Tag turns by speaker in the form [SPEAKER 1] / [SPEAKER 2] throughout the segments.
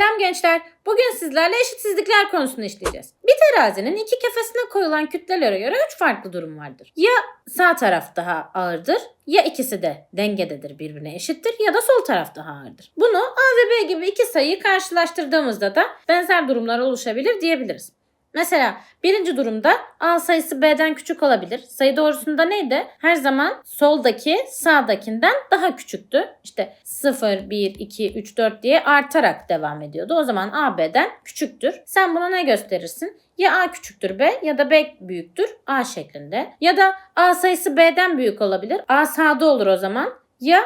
[SPEAKER 1] Selam gençler. Bugün sizlerle eşitsizlikler konusunu işleyeceğiz. Bir terazinin iki kefesine koyulan kütlelere göre üç farklı durum vardır. Ya sağ taraf daha ağırdır, ya ikisi de dengededir birbirine eşittir ya da sol taraf daha ağırdır. Bunu A ve B gibi iki sayıyı karşılaştırdığımızda da benzer durumlar oluşabilir diyebiliriz. Mesela birinci durumda A sayısı B'den küçük olabilir. Sayı doğrusunda neydi? Her zaman soldaki sağdakinden daha küçüktü. İşte 0, 1, 2, 3, 4 diye artarak devam ediyordu. O zaman A B'den küçüktür. Sen buna ne gösterirsin? Ya A küçüktür B ya da B büyüktür A şeklinde. Ya da A sayısı B'den büyük olabilir. A sağda olur o zaman. Ya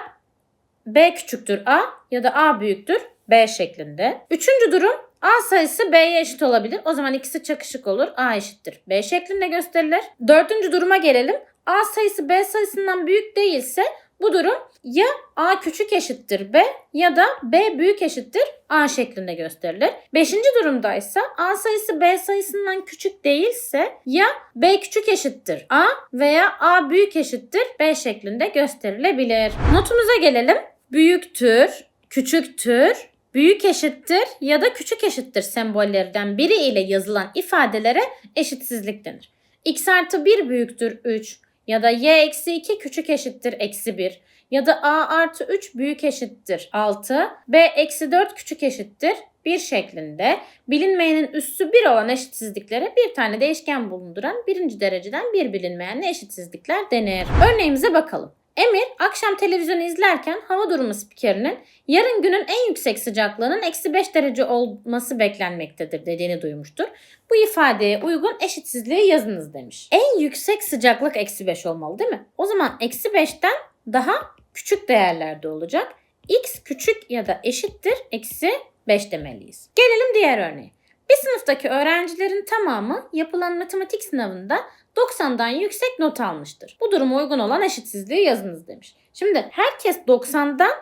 [SPEAKER 1] B küçüktür A ya da A büyüktür B şeklinde. Üçüncü durum A sayısı B'ye eşit olabilir. O zaman ikisi çakışık olur. A eşittir. B şeklinde gösterilir. Dördüncü duruma gelelim. A sayısı B sayısından büyük değilse bu durum ya A küçük eşittir B ya da B büyük eşittir A şeklinde gösterilir. Beşinci durumda ise A sayısı B sayısından küçük değilse ya B küçük eşittir A veya A büyük eşittir B şeklinde gösterilebilir. Notumuza gelelim. Büyüktür, küçüktür, büyük eşittir ya da küçük eşittir sembollerinden biri ile yazılan ifadelere eşitsizlik denir. x artı 1 büyüktür 3 ya da y eksi 2 küçük eşittir eksi 1 ya da a artı 3 büyük eşittir 6, b eksi 4 küçük eşittir 1 şeklinde bilinmeyenin üssü 1 olan eşitsizliklere bir tane değişken bulunduran birinci dereceden bir bilinmeyenle eşitsizlikler denir. Örneğimize bakalım. Emir akşam televizyonu izlerken hava durumu spikerinin yarın günün en yüksek sıcaklığının eksi 5 derece olması beklenmektedir dediğini duymuştur. Bu ifadeye uygun eşitsizliği yazınız demiş. En yüksek sıcaklık eksi 5 olmalı değil mi? O zaman eksi 5'ten daha küçük değerlerde olacak. x küçük ya da eşittir eksi 5 demeliyiz. Gelelim diğer örneğe. Bir sınıftaki öğrencilerin tamamı yapılan matematik sınavında 90'dan yüksek not almıştır. Bu duruma uygun olan eşitsizliği yazınız demiş. Şimdi herkes 90'dan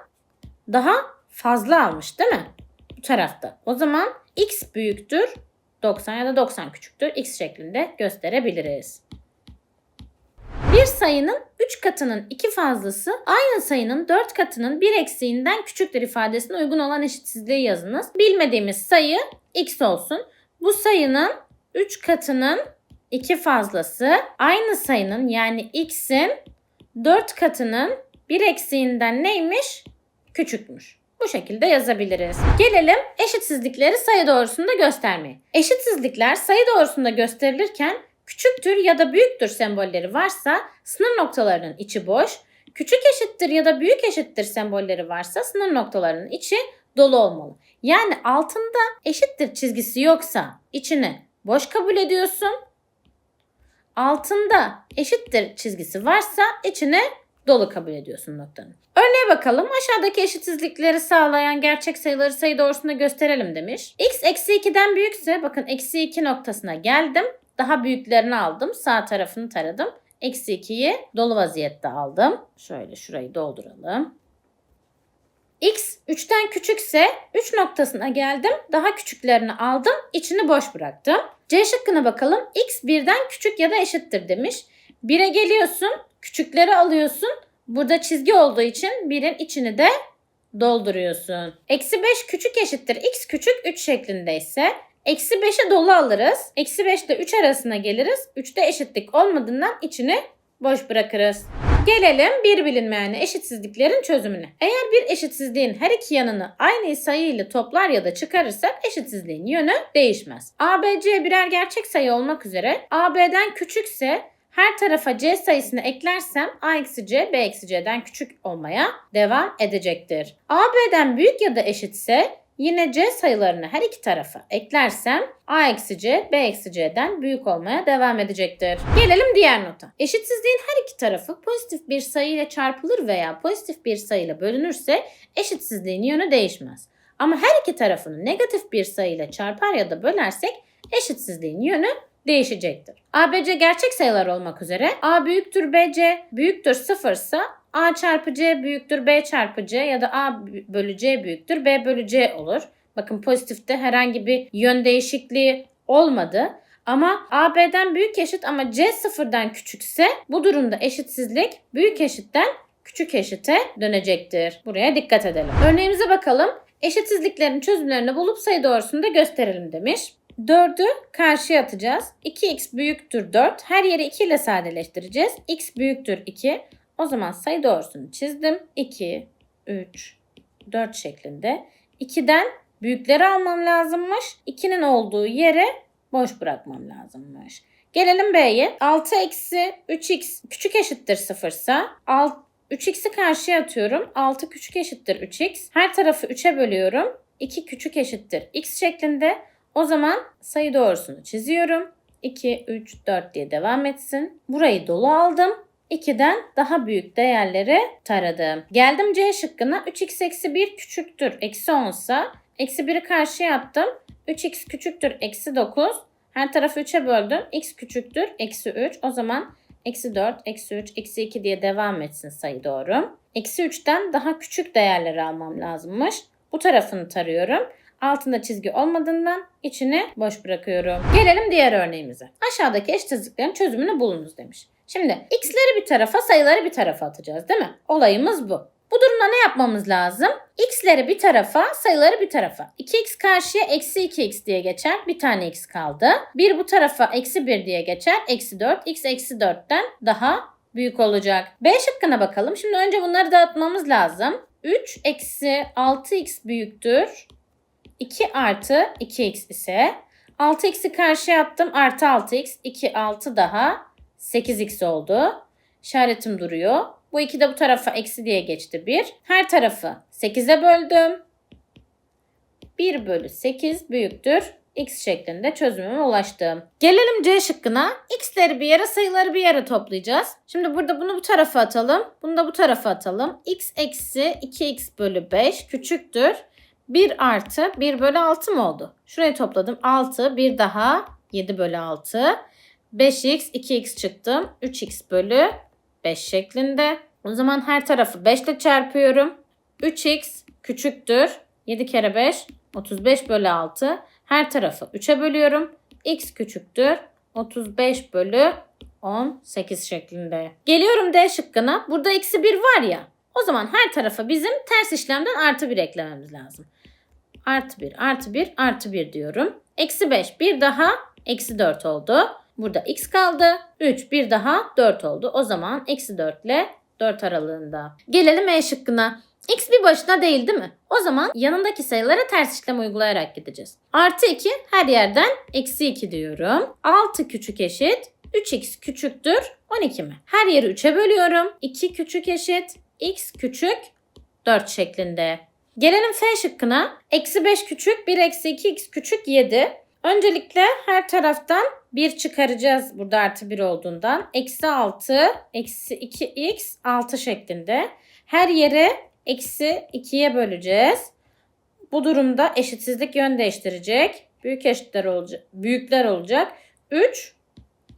[SPEAKER 1] daha fazla almış değil mi? Bu tarafta. O zaman x büyüktür 90 ya da 90 küçüktür x şeklinde gösterebiliriz. Bir sayının 3 katının 2 fazlası aynı sayının 4 katının 1 eksiğinden küçüktür ifadesine uygun olan eşitsizliği yazınız. Bilmediğimiz sayı x olsun. Bu sayının 3 katının 2 fazlası aynı sayının yani x'in 4 katının 1 eksiğinden neymiş? Küçükmüş. Bu şekilde yazabiliriz. Gelelim eşitsizlikleri sayı doğrusunda göstermeye. Eşitsizlikler sayı doğrusunda gösterilirken küçüktür ya da büyüktür sembolleri varsa sınır noktalarının içi boş, küçük eşittir ya da büyük eşittir sembolleri varsa sınır noktalarının içi dolu olmalı. Yani altında eşittir çizgisi yoksa içini boş kabul ediyorsun. Altında eşittir çizgisi varsa içine dolu kabul ediyorsun noktanın. Örneğe bakalım. Aşağıdaki eşitsizlikleri sağlayan gerçek sayıları sayı doğrusunda gösterelim demiş. x eksi 2'den büyükse bakın eksi 2 noktasına geldim. Daha büyüklerini aldım. Sağ tarafını taradım. Eksi 2'yi dolu vaziyette aldım. Şöyle şurayı dolduralım. X 3'ten küçükse 3 noktasına geldim. Daha küçüklerini aldım. içini boş bıraktım. C şıkkına bakalım. X 1'den küçük ya da eşittir demiş. 1'e geliyorsun. Küçükleri alıyorsun. Burada çizgi olduğu için 1'in içini de dolduruyorsun. Eksi 5 küçük eşittir. X küçük 3 şeklindeyse Eksi 5'e dolu alırız. Eksi 5 ile 3 arasına geliriz. 3'te eşitlik olmadığından içini boş bırakırız. Gelelim bir bilinmeyene eşitsizliklerin çözümüne. Eğer bir eşitsizliğin her iki yanını aynı sayı ile toplar ya da çıkarırsak eşitsizliğin yönü değişmez. A, B, C birer gerçek sayı olmak üzere A, B'den küçükse her tarafa C sayısını eklersem A eksi C, B eksi C'den küçük olmaya devam edecektir. A, B'den büyük ya da eşitse Yine C sayılarını her iki tarafa eklersem A eksi C, B eksi C'den büyük olmaya devam edecektir. Gelelim diğer nota. Eşitsizliğin her iki tarafı pozitif bir sayı ile çarpılır veya pozitif bir sayı ile bölünürse eşitsizliğin yönü değişmez. Ama her iki tarafını negatif bir sayı ile çarpar ya da bölersek eşitsizliğin yönü değişecektir. A, B, C gerçek sayılar olmak üzere A büyüktür BC büyüktür 0 ise A çarpı C büyüktür B çarpı C ya da A bölü C büyüktür B bölü C olur. Bakın pozitifte herhangi bir yön değişikliği olmadı. Ama A B'den büyük eşit ama C sıfırdan küçükse bu durumda eşitsizlik büyük eşitten küçük eşite dönecektir. Buraya dikkat edelim. Örneğimize bakalım. Eşitsizliklerin çözümlerini bulup sayı doğrusunu da gösterelim demiş. 4'ü karşıya atacağız. 2x büyüktür 4. Her yeri 2 ile sadeleştireceğiz. x büyüktür 2. O zaman sayı doğrusunu çizdim. 2, 3, 4 şeklinde. 2'den büyükleri almam lazımmış. 2'nin olduğu yere boş bırakmam lazımmış. Gelelim B'ye. 6 eksi 3x küçük eşittir 0 ise 3x'i karşıya atıyorum. 6 küçük eşittir 3x. Her tarafı 3'e bölüyorum. 2 küçük eşittir x şeklinde. O zaman sayı doğrusunu çiziyorum. 2, 3, 4 diye devam etsin. Burayı dolu aldım. 2'den daha büyük değerleri taradım. Geldim C şıkkına. 3x eksi 1 küçüktür. Eksi 10 ise eksi 1'i karşıya attım. 3x küçüktür. Eksi 9. Her tarafı 3'e böldüm. x küçüktür. Eksi 3. O zaman eksi 4, eksi 3, eksi 2 diye devam etsin sayı doğru. Eksi 3'ten daha küçük değerleri almam lazımmış. Bu tarafını tarıyorum. Altında çizgi olmadığından içini boş bırakıyorum. Gelelim diğer örneğimize. Aşağıdaki eşitsizliklerin çözümünü bulunuz demiş. Şimdi x'leri bir tarafa sayıları bir tarafa atacağız değil mi? Olayımız bu. Bu durumda ne yapmamız lazım? X'leri bir tarafa, sayıları bir tarafa. 2x karşıya eksi 2x diye geçer. Bir tane x kaldı. 1 bu tarafa eksi 1 diye geçer. Eksi 4. x eksi 4'ten daha büyük olacak. B şıkkına bakalım. Şimdi önce bunları dağıtmamız lazım. 3 eksi 6x büyüktür. 2 artı 2x ise 6x'i karşıya attım. Artı 6x. 2 6 daha 8x oldu. İşaretim duruyor. Bu 2 de bu tarafa eksi diye geçti 1. Her tarafı 8'e böldüm. 1 bölü 8 büyüktür. X şeklinde çözümüme ulaştım. Gelelim C şıkkına. X'leri bir yere sayıları bir yere toplayacağız. Şimdi burada bunu bu tarafa atalım. Bunu da bu tarafa atalım. X eksi 2x bölü 5 küçüktür. 1 artı 1 bölü 6 mı oldu? Şurayı topladım. 6 bir daha 7 bölü 6. 5x 2x çıktım. 3x bölü 5 şeklinde. O zaman her tarafı 5 ile çarpıyorum. 3x küçüktür. 7 kere 5 35 bölü 6. Her tarafı 3'e bölüyorum. x küçüktür. 35 bölü 18 şeklinde. Geliyorum D şıkkına. Burada eksi 1 var ya. O zaman her tarafa bizim ters işlemden artı 1 eklememiz lazım. Artı 1, artı 1, artı 1 diyorum. Eksi 5, bir daha eksi 4 oldu. Burada x kaldı. 3 bir daha 4 oldu. O zaman eksi 4 ile 4 aralığında. Gelelim E şıkkına. X bir başına değil değil mi? O zaman yanındaki sayılara ters işlem uygulayarak gideceğiz. Artı 2 her yerden eksi 2 diyorum. 6 küçük eşit 3x küçüktür 12 mi? Her yeri 3'e bölüyorum. 2 küçük eşit x küçük 4 şeklinde. Gelelim F şıkkına. Eksi 5 küçük 1 eksi 2 x küçük 7. Öncelikle her taraftan 1 çıkaracağız burada artı 1 olduğundan. Eksi 6, eksi 2x 6 şeklinde. Her yere eksi 2'ye böleceğiz. Bu durumda eşitsizlik yön değiştirecek. Büyük eşitler olacak. Büyükler olacak. 3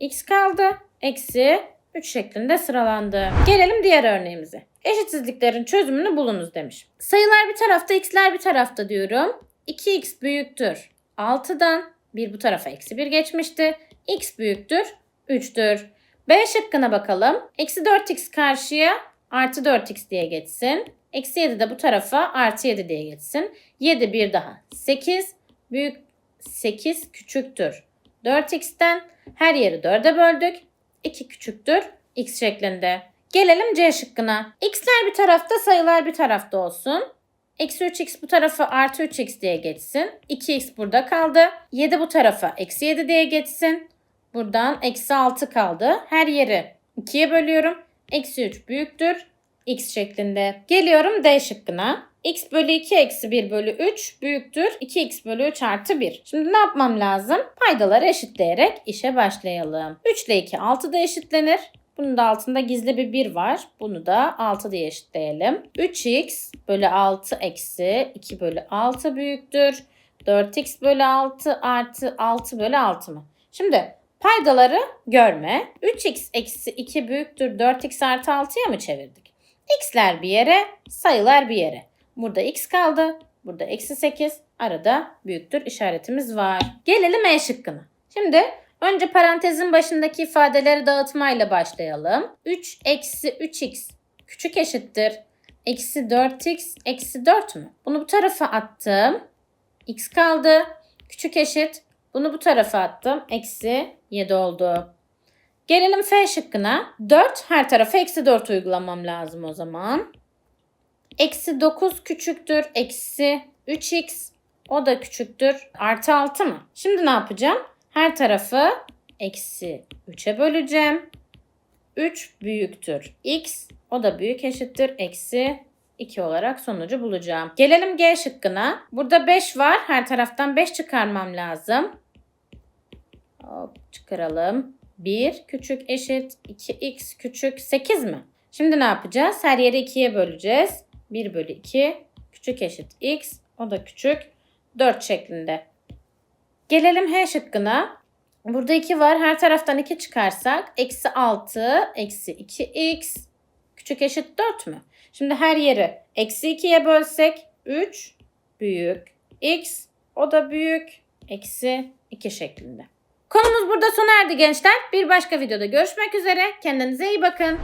[SPEAKER 1] x kaldı. Eksi 3 şeklinde sıralandı. Gelelim diğer örneğimize. Eşitsizliklerin çözümünü bulunuz demiş. Sayılar bir tarafta, x'ler bir tarafta diyorum. 2x büyüktür 6'dan 1 bu tarafa eksi 1 geçmişti. x büyüktür 3'tür. B şıkkına bakalım. Eksi 4x karşıya artı 4x diye geçsin. Eksi 7 de bu tarafa artı 7 diye geçsin. 7 bir daha 8. Büyük 8 küçüktür. 4x'ten her yeri 4'e böldük. 2 küçüktür x şeklinde. Gelelim C şıkkına. x'ler bir tarafta sayılar bir tarafta olsun. Eksi 3x bu tarafa artı 3x diye geçsin. 2x burada kaldı. 7 bu tarafa eksi 7 diye geçsin. Buradan eksi 6 kaldı. Her yeri 2'ye bölüyorum. Eksi 3 büyüktür. x şeklinde. Geliyorum D şıkkına. x bölü 2 eksi 1 bölü 3 büyüktür. 2x bölü 3 artı 1. Şimdi ne yapmam lazım? Paydaları eşitleyerek işe başlayalım. 3 ile 2 6 da eşitlenir. Bunun da altında gizli bir 1 var. Bunu da 6 diye eşitleyelim. 3x bölü 6 eksi 2 bölü 6 büyüktür. 4x bölü 6 artı 6 bölü 6 mı? Şimdi paydaları görme. 3x eksi 2 büyüktür 4x artı 6'ya mı çevirdik? x'ler bir yere, sayılar bir yere. Burada x kaldı. Burada eksi 8. Arada büyüktür işaretimiz var. Gelelim E şıkkına. Şimdi Önce parantezin başındaki ifadeleri dağıtmayla başlayalım. 3 eksi 3x küçük eşittir. eksi 4x eksi 4 mü? Bunu bu tarafa attım. x kaldı. Küçük eşit. Bunu bu tarafa attım. Eksi 7 oldu. Gelelim F şıkkına. 4 her tarafa eksi 4 uygulamam lazım o zaman. Eksi 9 küçüktür. Eksi 3x. O da küçüktür. Artı 6 mı? Şimdi ne yapacağım? Her tarafı eksi 3'e böleceğim. 3 büyüktür. x. O da büyük eşittir. Eksi 2 olarak sonucu bulacağım. Gelelim G şıkkına. Burada 5 var. Her taraftan 5 çıkarmam lazım. Hop çıkaralım. 1 küçük eşit 2x küçük 8 mi? Şimdi ne yapacağız? Her yeri 2'ye böleceğiz. 1 bölü 2 küçük eşit x. O da küçük 4 şeklinde. Gelelim H şıkkına. Burada 2 var. Her taraftan 2 çıkarsak eksi 6 eksi 2x küçük eşit 4 mü? Şimdi her yeri eksi 2'ye bölsek 3 büyük x o da büyük eksi 2 şeklinde. Konumuz burada sona erdi gençler. Bir başka videoda görüşmek üzere. Kendinize iyi bakın.